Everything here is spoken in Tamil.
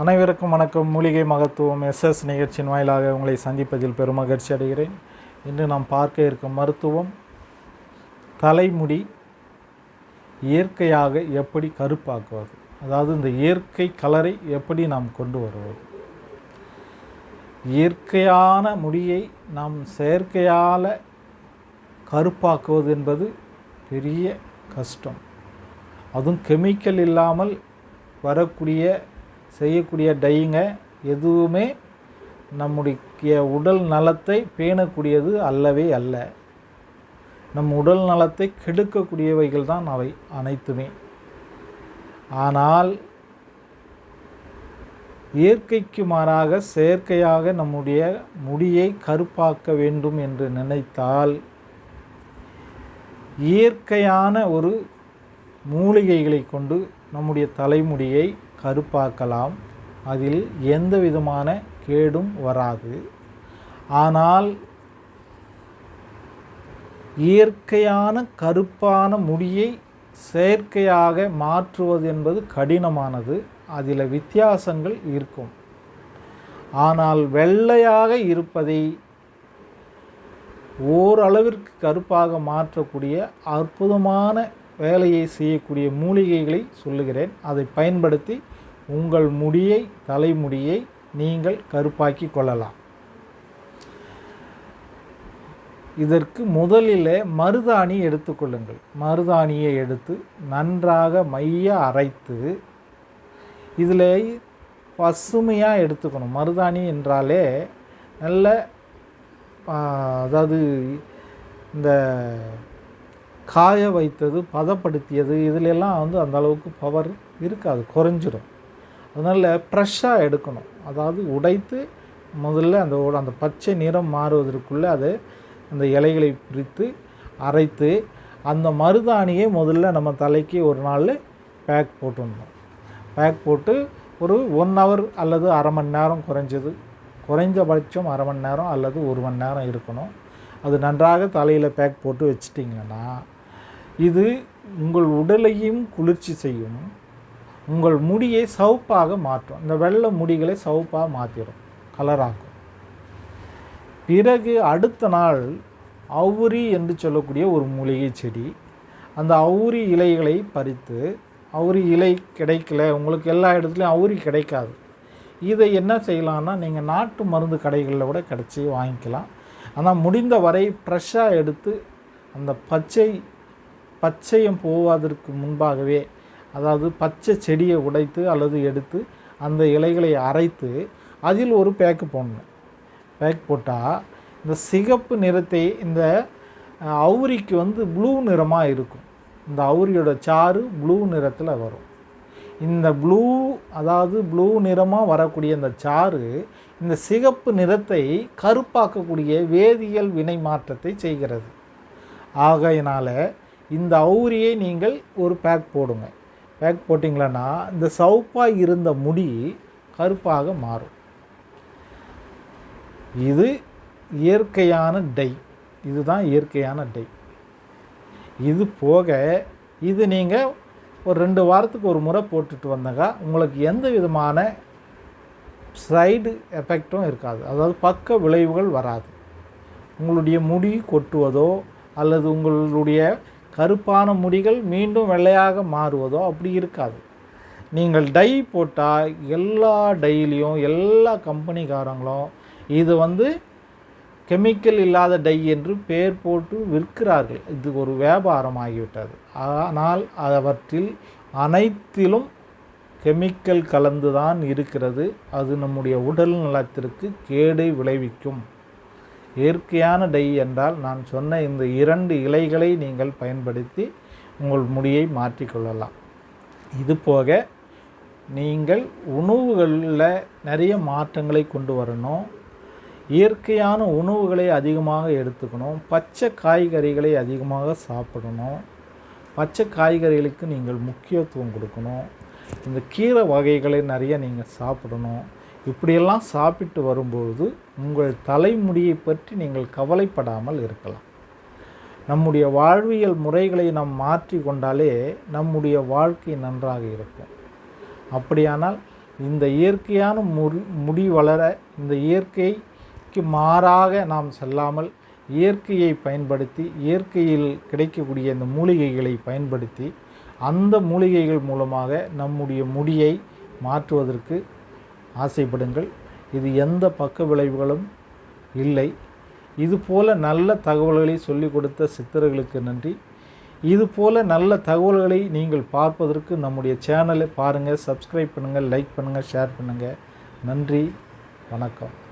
அனைவருக்கும் வணக்கம். மூலிகை மகத்துவம் எஸ்எஸ் நிகழ்ச்சியின் வாயிலாக உங்களை சந்திப்பதில் பெருமகிழ்ச்சி அடைகிறேன். இன்று நாம் பார்க்க இருக்கும் மருத்துவம் தலைமுடி இயற்கையாக எப்படி கருப்பாக்குவது? அதாவது இந்த இயற்கை கலரை எப்படி நாம் கொண்டு வருவது? இயற்கையான முடியை நாம் செயற்கையால் கருப்பாக்குவது என்பது பெரிய கஷ்டம். அதுவும் கெமிக்கல் இல்லாமல் வரக்கூடிய செய்யக்கூடிய டையிங்க எதுவுமே நம்முடைய உடல் நலத்தை பேணக்கூடியது அல்லவே அல்ல. நம் உடல் நலத்தை கெடுக்கக்கூடியவைகள் தான் அவை அனைத்துமே. ஆனால் இயற்கைக்கு மாறாக செயற்கையாக நம்முடைய முடியை கருப்பாக்க வேண்டும் என்று நினைத்தால் இயற்கையான ஒரு மூலிகைகளை கொண்டு நம்முடைய தலைமுடியை கருப்பாக்கலாம். அதில் எந்த விதமான கேடும் வராது. ஆனால் இயற்கையான கருப்பான முடியை செயற்கையாக மாற்றுவது என்பது கடினமானது. அதில் வித்தியாசங்கள் இருக்கும். ஆனால் வெள்ளையாக இருப்பதை ஓரளவிற்கு கருப்பாக மாற்றக்கூடிய அற்புதமான வேலையை செய்யக்கூடிய மூலிகைகளை சொல்லுகிறேன். அதை பயன்படுத்தி உங்கள் முடியை தலைமுடியை நீங்கள் கருப்பாக்கி கொள்ளலாம். இதற்கு முதலில் மருதாணி எடுத்துக்கொள்ளுங்கள் மருதாணியை எடுத்து நன்றாக மைய அரைத்து இதில் பசுமையாக எடுத்துக்கணும். மருதாணி என்றாலே நல்ல அதாவது இந்த காய வைத்தது பதப்படுத்தியது இதிலெல்லாம் வந்து அந்த அளவுக்கு பவர் இருக்காது குறைஞ்சிடும் அதனால் ஃப்ரெஷ்ஷாக எடுக்கணும். அதாவது உடைத்து முதல்ல அந்த அந்த பச்சை நிறம் மாறுவதற்குள்ளே அதை அந்த இலைகளை பிரித்து அரைத்து அந்த மருதாணியை முதல்ல நம்ம தலைக்கு ஒரு நாள் பேக் போட்டுடணும். பேக் போட்டு ஒரு ஒன் ஹவர் அல்லது அரை மணி நேரம் குறைஞ்சது. குறைந்தபட்சம் அரை மணி நேரம் அல்லது ஒரு மணி நேரம் இருக்கணும். அது நன்றாக தலையில் பேக் போட்டு வச்சிட்டிங்கன்னா இது உங்கள் உடலையும் குளிர்ச்சி செய்யும். உங்கள் முடியை சவுப்பாக மாற்றும். இந்த வெள்ளை முடிகளை சவுப்பாக மாற்றிடும் கலராக்கும் பிறகு அடுத்த நாள் அவுரி என்று சொல்லக்கூடிய ஒரு மூலிகை செடி அந்த அவுரி இலைகளை பறித்து அவுரி இலை கிடைக்கல உங்களுக்கு எல்லா இடத்துலையும் அவுரி கிடைக்காது. இதை என்ன செய்யலான்னா நீங்கள் நாட்டு மருந்து கடைகளில் கூட கிடச்சி வாங்கிக்கலாம். ஆனால் முடிந்த வரை ஃப்ரெஷ்ஷாக எடுத்து அந்த பச்சை பச்சையம் போவதற்கு முன்பாகவே அதாவது பச்சை செடியை உடைத்து அல்லது எடுத்து அந்த இலைகளை அரைத்து அதில் ஒரு பேக்கு போடணும். பேக் போட்டால் இந்த சிகப்பு நிறத்தை இந்த அவுரிக்கு வந்து ப்ளூ நிறமாக இருக்கும். இந்த அவுரியோட சாறு ப்ளூ நிறத்தில் வரும். இந்த ப்ளூ அதாவது ப்ளூ நிறமாக வரக்கூடிய இந்த சாறு இந்த சிகப்பு நிறத்தை கருப்பாக்கக்கூடிய வேதியியல் வினை மாற்றத்தை செய்கிறது. ஆகையினால் இந்த அவுரியை நீங்கள் ஒரு பேக் போடுங்கள் பேக் போட்டிங்களன்னா இந்த சவுப்பாக இருந்த முடி கருப்பாக மாறும். இது இயற்கையான டை. இதுதான் இயற்கையான டை. இது போக இது நீங்கள் ஒரு ரெண்டு வாரத்துக்கு ஒரு முறை போட்டுட்டு வந்தாங்க உங்களுக்கு எந்த விதமான சைடு எஃபெக்டும் இருக்காது. அதாவது பக்க விளைவுகள் வராது. உங்களுடைய முடி கொட்டுவதோ அல்லது உங்களுடைய கருப்பான முடிகள் மீண்டும் வெள்ளையாக மாறுவதோ அப்படி இருக்காது. நீங்கள் டை போட்டால் எல்லா டைலையும் எல்லா கம்பெனிக்காரங்களும் இது வந்து கெமிக்கல் இல்லாத டை என்று பெயர் போட்டு விற்கிறார்கள். இது ஒரு வியாபாரம் ஆகிவிட்டது ஆனால் அவற்றில் அனைத்திலும் கெமிக்கல் கலந்து தான் இருக்கிறது. அது நம்முடைய உடல் நலத்திற்கு கேடை விளைவிக்கும். இயற்கையான டை என்றால் நான் சொன்ன இந்த இரண்டு இலைகளை நீங்கள் பயன்படுத்தி உங்கள் முடியை மாற்றிக்கொள்ளலாம் இது போக நீங்கள் உணவுகளில் நிறைய மாற்றங்களை கொண்டு வரணும். இயற்கையான உணவுகளை அதிகமாக எடுத்துக்கணும். பச்சை காய்கறிகளை அதிகமாக சாப்பிடணும். பச்சை காய்கறிகளுக்கு நீங்கள் முக்கியத்துவம் கொடுக்கணும். இந்த கீரை வகைகளை நிறைய நீங்கள் சாப்பிடணும். இப்படியெல்லாம் சாப்பிட்டு வரும்பொழுது உங்கள் தலைமுடியை பற்றி நீங்கள் கவலைப்படாமல் இருக்கலாம். நம்முடைய வாழ்வியல் முறைகளை நாம் மாற்றி கொண்டாலே நம்முடைய வாழ்க்கை நன்றாக இருக்கும். அப்படியானால் இந்த இயற்கையான முடி முடி வளர இந்த இயற்கைக்கு மாறாக நாம் செல்லாமல் இயற்கையை பயன்படுத்தி இயற்கையில் கிடைக்கக்கூடிய இந்த மூலிகைகளை பயன்படுத்தி அந்த மூலிகைகள் மூலமாக நம்முடைய முடியை மாற்றுவதற்கு ஆசைப்படுங்கள். இது எந்த பக்க விளைவுகளும் இல்லை. இதுபோல நல்ல தகவல்களை சொல்லிக் கொடுத்த சித்தர்களுக்கு நன்றி. இதுபோல நல்ல தகவல்களை நீங்கள் பார்ப்பதற்கு நம்முடைய சேனலை பாருங்கள் சப்ஸ்கிரைப் பண்ணுங்கள் லைக் பண்ணுங்கள் ஷேர் பண்ணுங்கள் நன்றி வணக்கம்.